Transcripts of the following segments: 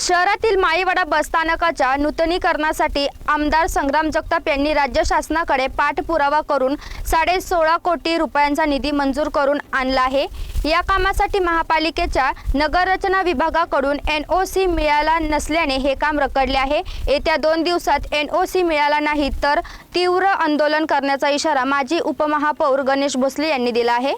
शहरातील माईवाडा बसस्थानकाच्या नूतनीकरणासाठी आमदार संग्राम जगताप यांनी राज्य शासनाकडे पाठपुरावा करून साडे सोळा कोटी रुपयांचा निधी मंजूर करून आणला आहे. या कामासाठी महापालिकेच्या नगररचना विभागाकडून एन ओ सी मिळाला नसल्याने हे काम रखडले आहे. येत्या दोन दिवसात एन ओ सी मिळाला नाही तर तीव्र आंदोलन करण्याचा इशारा माजी उपमहापौर गणेश भोसले यांनी दिला आहे.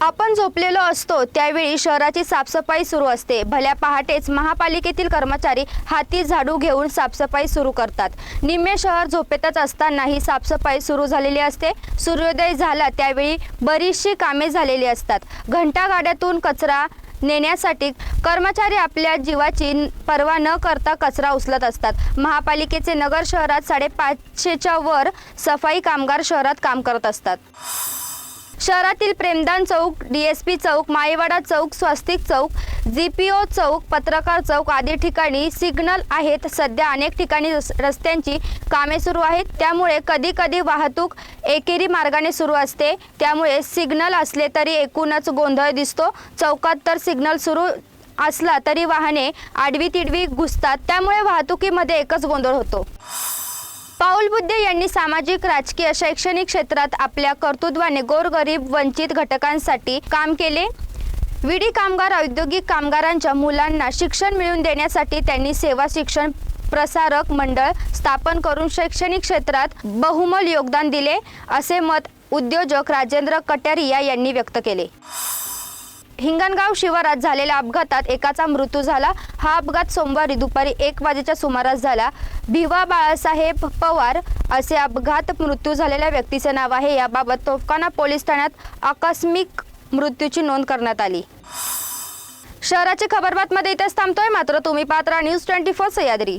आपण झोपलेलो असतो त्यावेळी शहराची साफसफाई सुरू असते. भल्या पहाटेच महापालिकेतील कर्मचारी हाती झाडू घेऊन साफसफाई सुरू करतात. निम्मे शहर झोपेतच असताना ही साफसफाई सुरू झालेली असते. सूर्योदय झाला त्यावेळी बरीचशी कामे झालेली असतात. घंटागाड्यातून कचरा नेण्यासाठी कर्मचारी आपल्या जीवाची पर्वा न करता कचरा उचलत असतात. महापालिकेचे नगर शहरात साडेपाचशेच्या वर सफाई कामगार शहरात काम करत असतात. शहरातील प्रेमदान चौक डीएसपी चौक माईवाडा चौक स्वस्तिक चौक जीपीओ चौक पत्रकार चौक आदी ठिकाणी सिग्नल आहेत. सध्या अनेक ठिकाणी रस्त्यांची कामे सुरू आहेत. त्यामुळे कधी कधी वाहतूक एकेरी मार्गाने सुरू असते. त्यामुळे सिग्नल असले तरी एकूणच गोंधळ दिसतो. चौकात तर सिग्नल सुरू असला तरी वाहने आडवी तिडवी घुसतात. त्यामुळे वाहतुकीमध्ये एकच गोंधळ होतो. पाऊल बुद्धे यांनी सामाजिक राजकीय शैक्षणिक क्षेत्रात आपल्या कर्तृत्वाने गोरगरीब वंचित घटकांसाठी काम केले. विडी कामगार औद्योगिक कामगारांच्या मुलांना शिक्षण मिळवून देण्यासाठी त्यांनी सेवा शिक्षण प्रसारक मंडळ स्थापन करून शैक्षणिक क्षेत्रात बहुमल योगदान दिले असे मत उद्योजक राजेंद्र कट्यारिया यांनी व्यक्त केले. हिंगणगाव शिवारात झालेल्या अपघातात एकाचा मृत्यू झाला. हा अपघात सोमवारी दुपारी एक वाजेच्या सुमारास झाला. भिवा बाळासाहेब पवार असे अपघात मृत्यू झालेल्या व्यक्तीचे नाव आहे. याबाबत तोफखाना पोलीस ठाण्यात आकस्मिक मृत्यूची नोंद करण्यात आली. शहराची खबरबातमध्ये इथेच थांबतोय. मात्र तुम्ही पात्रा न्यूज ट्वेंटी फोर सह्याद्री.